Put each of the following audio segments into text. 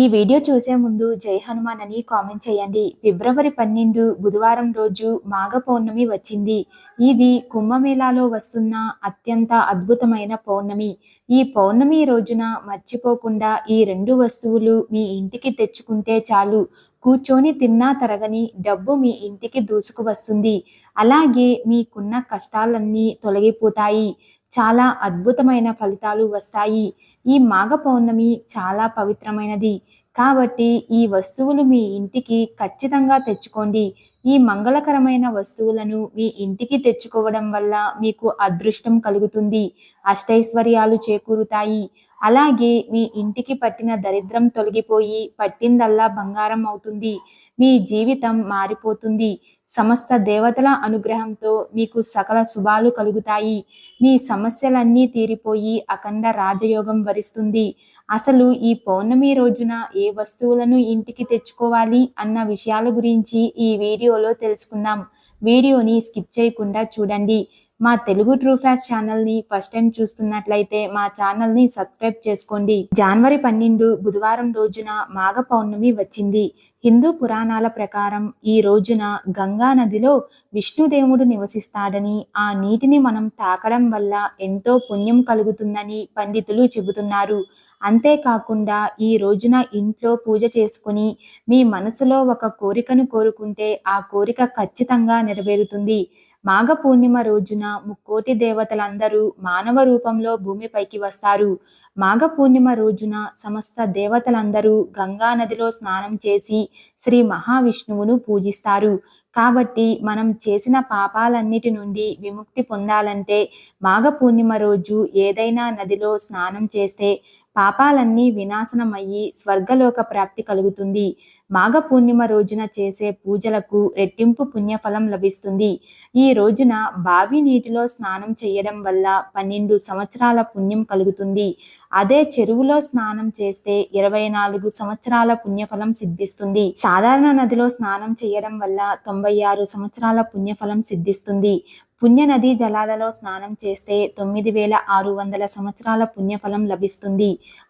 ఈ వీడియో చూసే ముందు జై హనుమాన్ అని కామెంట్ చేయండి. ఫిబ్రవరి పన్నెండు బుధవారం రోజు మాఘ పౌర్ణమి వచ్చింది. ఇది కుంభమేళాలో వస్తున్న అత్యంత అద్భుతమైన పౌర్ణమి. ఈ పౌర్ణమి రోజున మర్చిపోకుండా ఈ రెండు వస్తువులు మీ ఇంటికి తెచ్చుకుంటే చాలు. కూర్చొని తిన్నా తరగని డబ్బు మీ ఇంటికి దూసుకు వస్తుంది అలాగే మీకున్న కష్టాలన్నీ తొలగిపోతాయి. చాలా అద్భుతమైన ఫలితాలు వస్తాయి. ఈ మాఘ పౌర్ణమి చాలా పవిత్రమైనది. కాబట్టి ఈ వస్తువులు మీ ఇంటికి ఖచ్చితంగా తెచ్చుకోండి. ఈ మంగళకరమైన వస్తువులను మీ ఇంటికి తెచ్చుకోవడం వల్ల మీకు అదృష్టం కలుగుతుంది. అష్టైశ్వర్యాలు చేకూరుతాయి. అలాగే మీ ఇంటికి పట్టిన దరిద్రం తొలగిపోయి పట్టిందల్లా బంగారం అవుతుంది. మీ జీవితం మారిపోతుంది. సమస్త దేవతల అనుగ్రహంతో మీకు సకల శుభాలు కలుగుతాయి. మీ సమస్యలన్నీ తీరిపోయి అఖండ రాజయోగం వరిస్తుంది. అసలు ఈ పౌర్ణమి రోజున ఏ వస్తువులను ఇంటికి తెచ్చుకోవాలి అన్న విషయాల గురించి ఈ వీడియోలో తెలుసుకుందాం. వీడియోని స్కిప్ చేయకుండా చూడండి. మా తెలుగు ట్రూ ఫ్యాస్ట్ ఛానల్ని ఫస్ట్ టైం చూస్తున్నట్లయితే మా ఛానల్ని సబ్స్క్రైబ్ చేసుకోండి. జనవరి పన్నెండు బుధవారం రోజున మాఘ పౌర్ణమి వచ్చింది. హిందూ పురాణాల ప్రకారం ఈ రోజున గంగా నదిలో విష్ణుదేవుడు నివసిస్తాడని ఆ నీటిని మనం తాకడం వల్ల ఎంతో పుణ్యం కలుగుతుందని పండితులు చెబుతున్నారు. అంతేకాకుండా ఈ రోజున ఇంట్లో పూజ చేసుకుని మీ మనసులో ఒక కోరికను కోరుకుంటే ఆ కోరిక ఖచ్చితంగా నెరవేరుతుంది. మాఘ పూర్ణిమ రోజున ముక్కోటి దేవతలందరూ మానవ రూపంలో భూమిపైకి వస్తారు. మాఘ పూర్ణిమ రోజున సమస్త దేవతలందరూ గంగా నదిలో స్నానం చేసి శ్రీ మహావిష్ణువును పూజిస్తారు. కాబట్టి మనం చేసిన పాపాలన్నిటి నుండి విముక్తి పొందాలంటే మాఘ పూర్ణిమ రోజు ఏదైనా నదిలో స్నానం చేస్తే పాపాలన్నీ వినాశనమయ్యి స్వర్గలోక ప్రాప్తి కలుగుతుంది. మాఘ పూర్ణిమ రోజున చేసే పూజలకు రెట్టింపు పుణ్యఫలం లభిస్తుంది. ఈ రోజున బావి నీటిలో స్నానం చేయడం వల్ల పన్నెండు సంవత్సరాల పుణ్యం కలుగుతుంది. అదే చెరువులో స్నానం చేస్తే ఇరవై నాలుగు సంవత్సరాల పుణ్యఫలం సిద్ధిస్తుంది. సాధారణ నదిలో స్నానం చేయడం వల్ల తొంభై ఆరు సంవత్సరాల పుణ్యఫలం సిద్ధిస్తుంది. పుణ్య నదీ జలాలలో స్నానం చేస్తే తొమ్మిది వేల ఆరు వందల సంవత్సరాల పుణ్యఫలం లభిస్తుంది.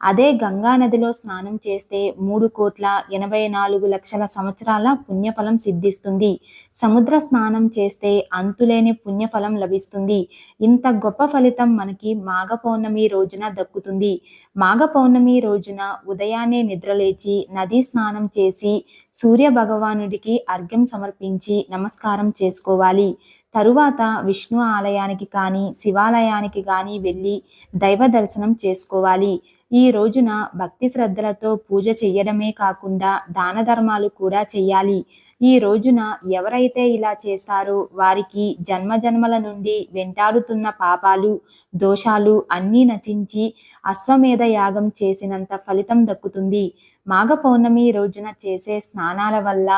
అదే గంగా నదిలో స్నానం చేస్తే మూడు కోట్ల ఎనభై నాలుగు లక్షల సంవత్సరాల పుణ్యఫలం సిద్ధిస్తుంది. సముద్ర స్నానం చేస్తే అంతులేని పుణ్యఫలం లభిస్తుంది. ఇంత గొప్ప ఫలితం మనకి మాఘ పౌర్ణమి రోజున దక్కుతుంది. మాఘ పౌర్ణమి రోజున ఉదయాన్నే నిద్రలేచి నదీ స్నానం చేసి సూర్య భగవానుడికి అర్ఘ్యం సమర్పించి నమస్కారం చేసుకోవాలి. తరువాత విష్ణు ఆలయానికి కానీ శివాలయానికి కానీ వెళ్ళి దైవ దర్శనం చేసుకోవాలి. ఈ రోజున భక్తి శ్రద్ధలతో పూజ చెయ్యడమే కాకుండా దాన ధర్మాలు కూడా చెయ్యాలి. ఈ రోజున ఎవరైతే ఇలా చేస్తారో వారికి జన్మ జన్మల నుండి వెంటాడుతున్న పాపాలు దోషాలు అన్నీ నశించి అశ్వమేధ యాగం చేసినంత ఫలితం దక్కుతుంది. మాఘ పౌర్ణమి రోజున చేసే స్నానాల వల్ల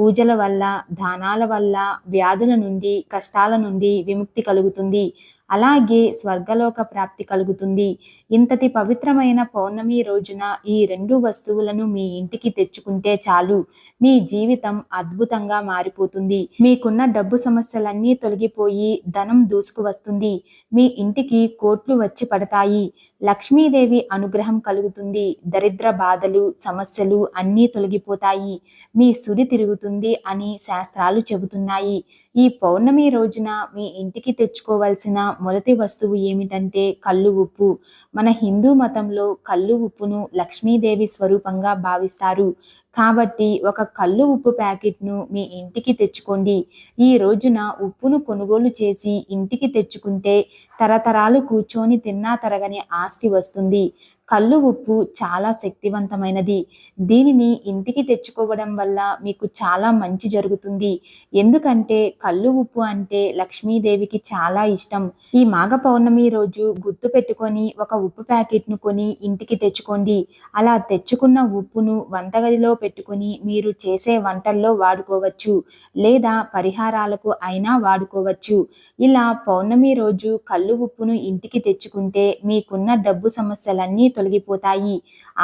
పూజల వల్ల దానాల వల్ల వ్యాధుల నుండి కష్టాల నుండి విముక్తి కలుగుతుంది. అలాగే స్వర్గలోక ప్రాప్తి కలుగుతుంది. ఇంతటి పవిత్రమైన పౌర్ణమి రోజున ఈ రెండు వస్తువులను మీ ఇంటికి తెచ్చుకుంటే చాలు. మీ జీవితం అద్భుతంగా మారిపోతుంది. మీకున్న డబ్బు సమస్యలన్నీ తొలగిపోయి ధనం దూసుకు వస్తుంది మీ ఇంటికి కోట్లు వచ్చి పడతాయి. లక్ష్మీదేవి అనుగ్రహం కలుగుతుంది. దరిద్ర బాధలు సమస్యలు అన్నీ తొలగిపోతాయి. మీ సుడి తిరుగుతుంది అని శాస్త్రాలు చెబుతున్నాయి. ఈ పౌర్ణమి రోజున మీ ఇంటికి తెచ్చుకోవాల్సిన మొదటి వస్తువు ఏమిటంటే కళ్ళు ఉప్పు. మన హిందూ మతంలో కళ్ళు ఉప్పును లక్ష్మీదేవి స్వరూపంగా భావిస్తారు. కాబట్టి ఒక కళ్ళు ఉప్పు ప్యాకెట్ను మీ ఇంటికి తెచ్చుకోండి. ఈ రోజున ఉప్పును కొనుగోలు చేసి ఇంటికి తెచ్చుకుంటే తరతరాలు కూర్చొని తిన్నా తరగని ఆస్తి వస్తుంది. కళ్ళు ఉప్పు చాలా శక్తివంతమైనది. దీనిని ఇంటికి తెచ్చుకోవడం వల్ల మీకు చాలా మంచి జరుగుతుంది. ఎందుకంటే కళ్ళు ఉప్పు అంటే లక్ష్మీదేవికి చాలా ఇష్టం. ఈ మాఘ పౌర్ణమి రోజు గుర్తు పెట్టుకొని ఒక ఉప్పు ప్యాకెట్ను కొని ఇంటికి తెచ్చుకోండి. అలా తెచ్చుకున్న ఉప్పును వంటగదిలో పెట్టుకొని మీరు చేసే వంటల్లో వాడుకోవచ్చు. లేదా పరిహారాలకు అయినా వాడుకోవచ్చు. ఇలా పౌర్ణమి రోజు కళ్ళు ఉప్పును ఇంటికి తెచ్చుకుంటే మీకున్న డబ్బు సమస్యలన్నీ తొలగిపోతాయి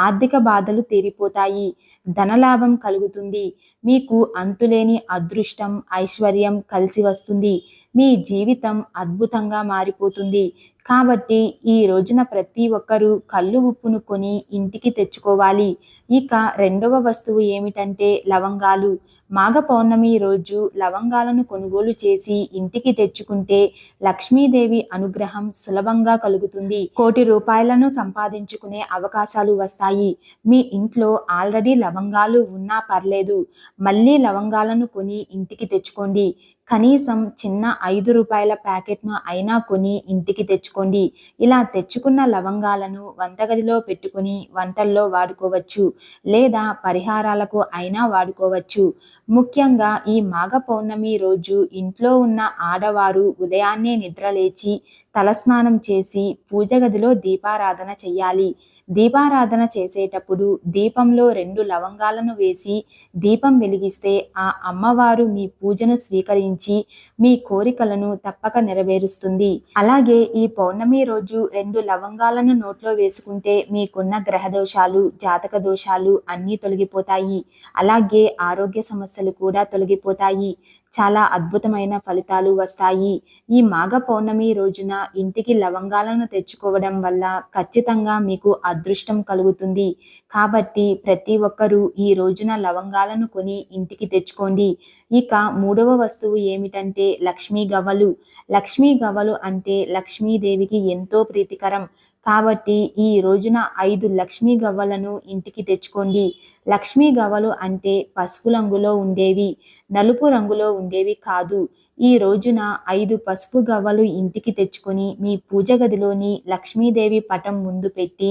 ఆర్థిక బాధలు తీరిపోతాయి. ధనలాభం కలుగుతుంది. మీకు అంతులేని అదృష్టం ఐశ్వర్యం కలిసి వస్తుంది. మీ జీవితం అద్భుతంగా మారిపోతుంది. కాబట్టి ఈ రోజున ప్రతి ఒక్కరూ కళ్ళు ఉప్పును కొని ఇంటికి తెచ్చుకోవాలి. ఇక రెండవ వస్తువు ఏమిటంటే లవంగాలు. మాఘ పౌర్ణమి రోజు లవంగాలను కొనుగోలు చేసి ఇంటికి తెచ్చుకుంటే లక్ష్మీదేవి అనుగ్రహం సులభంగా కలుగుతుంది. కోటి రూపాయలను సంపాదించుకునే అవకాశాలు వస్తాయి. మీ ఇంట్లో ఆల్రెడీ లవంగాలు ఉన్నా పర్లేదు. మళ్ళీ లవంగాలను కొని ఇంటికి తెచ్చుకోండి. కనీసం చిన్న ఐదు రూపాయల ప్యాకెట్ను అయినా కొని ఇంటికి తెచ్చుకోండి. ఇలా తెచ్చుకున్న లవంగాలను వంటగదిలో పెట్టుకుని వంటల్లో వాడుకోవచ్చు. లేదా పరిహారాలకు అయినా వాడుకోవచ్చు. ముఖ్యంగా ఈ మాఘ పౌర్ణమి రోజు ఇంట్లో ఉన్న ఆడవారు ఉదయాన్నే నిద్రలేచి తలస్నానం చేసి పూజ గదిలో దీపారాధన చెయ్యాలి. దీపారాధన చేసేటప్పుడు దీపంలో రెండు లవంగాలను వేసి దీపం వెలిగిస్తే ఆ అమ్మవారు మీ పూజను స్వీకరించి మీ కోరికలను తప్పక నెరవేరుస్తుంది. అలాగే ఈ పౌర్ణమి రోజు రెండు లవంగాలను నోట్లో వేసుకుంటే మీకున్న గ్రహ దోషాలు జాతక దోషాలు అన్నీ తొలగిపోతాయి. అలాగే ఆరోగ్య సమస్యలు కూడా తొలగిపోతాయి. చాలా అద్భుతమైన ఫలితాలు వస్తాయి. ఈ మాఘ పౌర్ణమి రోజున ఇంటికి లవంగాలను తెచ్చుకోవడం వల్ల ఖచ్చితంగా మీకు అదృష్టం కలుగుతుంది. కాబట్టి ప్రతి ఒక్కరూ ఈ రోజున లవంగాలను కొని ఇంటికి తెచ్చుకోండి. ఇక మూడవ వస్తువు ఏమిటంటే లక్ష్మీ గవ్వలు. లక్ష్మీ గవ్వలు అంటే లక్ష్మీదేవికి ఎంతో ప్రీతికరం. కాబట్టి ఈ రోజున ఐదు లక్ష్మీ గవ్వలను ఇంటికి తెచ్చుకోండి. లక్ష్మీ గవ్వలు అంటే పసుపు రంగులో ఉండేవి నలుపు రంగులో ఉండేవి కాదు. ఈ రోజున ఐదు పసుపు గవ్వలు ఇంటికి తెచ్చుకొని మీ పూజ గదిలోని లక్ష్మీదేవి పటం ముందు పెట్టి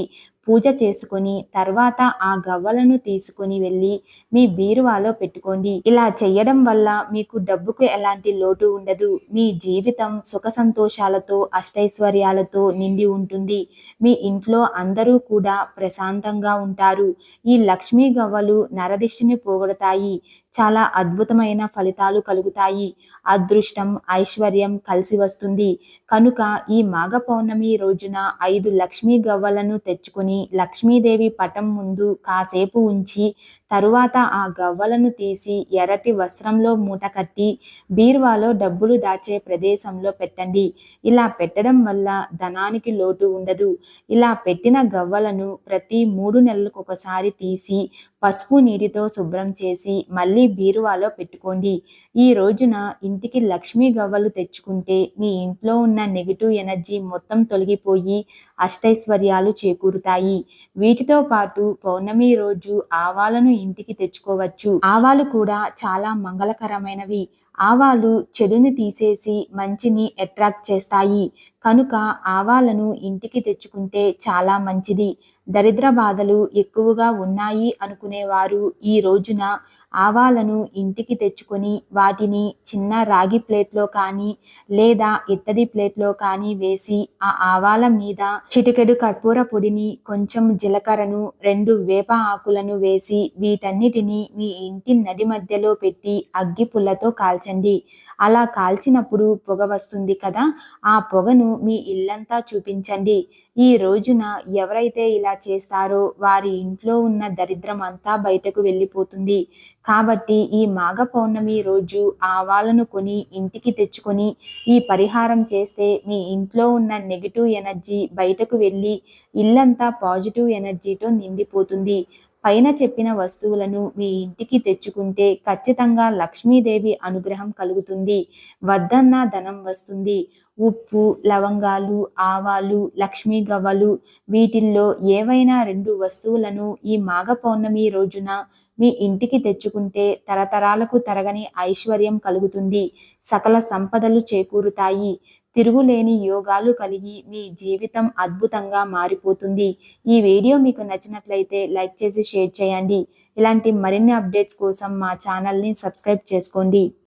పూజ చేసుకొని తర్వాత ఆ గవ్వలను తీసుకొని వెళ్ళి మీ బీరువాలో పెట్టుకోండి. ఇలా చేయడం వల్ల మీకు డబ్బుకు ఎలాంటి లోటు ఉండదు. మీ జీవితం సుఖ సంతోషాలతో అష్టైశ్వర్యాలతో నిండి ఉంటుంది. మీ ఇంట్లో అందరూ కూడా ప్రశాంతంగా ఉంటారు. ఈ లక్ష్మీ గవ్వలు నరదిష్టిని పోగొడతాయి. చాలా అద్భుతమైన ఫలితాలు కలుగుతాయి. అదృష్టం ఐశ్వర్యం కలిసి వస్తుంది. కనుక ఈ మాఘ పౌర్ణమి రోజున ఐదు లక్ష్మీ గవ్వలను తెచ్చుకుని లక్ష్మీదేవి పటం ముందు కాసేపు ఉంచి తరువాత ఆ గవ్వలను తీసి ఎర్రటి వస్త్రంలో మూట కట్టి బీరువాలో డబ్బులు దాచే ప్రదేశంలో పెట్టండి. ఇలా పెట్టడం వల్ల ధనానికి లోటు ఉండదు. ఇలా పెట్టిన గవ్వలను ప్రతి మూడు నెలలకు ఒకసారి తీసి పసుపు నీటితో శుభ్రం చేసి మళ్ళీ బీరువాలో పెట్టుకోండి. ఈ రోజున ఇంటికి లక్ష్మీ గవ్వలు తెచ్చుకుంటే మీ ఇంట్లో ఉన్న నెగిటివ్ ఎనర్జీ మొత్తం తొలగిపోయి అష్టైశ్వర్యాలు చేకూరుతాయి. వీటితో పాటు పౌర్ణమి రోజు ఆవాలను ఇంటికి తెచ్చుకోవచ్చు. ఆవాలు కూడా చాలా మంగళకరమైనవి. ఆవాలు చెడుని తీసేసి మంచిని అట్రాక్ట్ చేస్తాయి. కనుక ఆవాలను ఇంటికి తెచ్చుకుంటే చాలా మంచిది. దరిద్ర బాధలు ఎక్కువగా ఉన్నాయి అనుకునేవారు ఈ రోజున ఆవాలను ఇంటికి తెచ్చుకొని వాటిని చిన్న రాగి ప్లేట్లో కానీ లేదా ఇత్తడి ప్లేట్లో కానీ వేసి ఆ ఆవాల మీద చిటికెడు కర్పూర పొడిని కొంచెం జీలకర్రను రెండు వేప ఆకులను వేసి వీటన్నిటిని మీ ఇంటి నడి మధ్యలో పెట్టి అగ్గి పుల్లతో కాల్చండి. అలా కాల్చినప్పుడు పొగ వస్తుంది కదా ఆ పొగను మీ ఇల్లంతా చూపించండి. ఈ రోజున ఎవరైతే ఇలా చేస్తారో. వారి ఇంట్లో ఉన్న దరిద్రం అంతా బయటకు వెళ్ళిపోతుంది. కాబట్టి ఈ మాఘ పౌర్ణమి రోజు ఆవాలను కొని ఇంటికి తెచ్చుకొని ఈ పరిహారం చేస్తే మీ ఇంట్లో ఉన్న నెగిటివ్ ఎనర్జీ బయటకు వెళ్ళి ఇల్లంతా పాజిటివ్ ఎనర్జీతో నిండిపోతుంది. పైన చెప్పిన వస్తువులను మీ ఇంటికి తెచ్చుకుంటే ఖచ్చితంగా లక్ష్మీదేవి అనుగ్రహం కలుగుతుంది. వద్దన్న ధనం వస్తుంది. ఉప్పు లవంగాలు ఆవాలు లక్ష్మీ గవ్వలు వీటిల్లో ఏవైనా రెండు వస్తువులను ఈ మాఘ పౌర్ణమి రోజున మీ ఇంటికి తెచ్చుకుంటే తరతరాలకు తరగని ఐశ్వర్యం కలుగుతుంది. సకల సంపదలు చేకూరుతాయి. తిరుగులేని యోగాలు కలిగి మీ జీవితం అద్భుతంగా మారిపోతుంది. ఈ వీడియో మీకు నచ్చినట్లయితే లైక్ చేసి షేర్ చేయండి. ఇలాంటి మరిన్ని అప్డేట్స్ కోసం మా ఛానల్ని సబ్స్క్రైబ్ చేసుకోండి.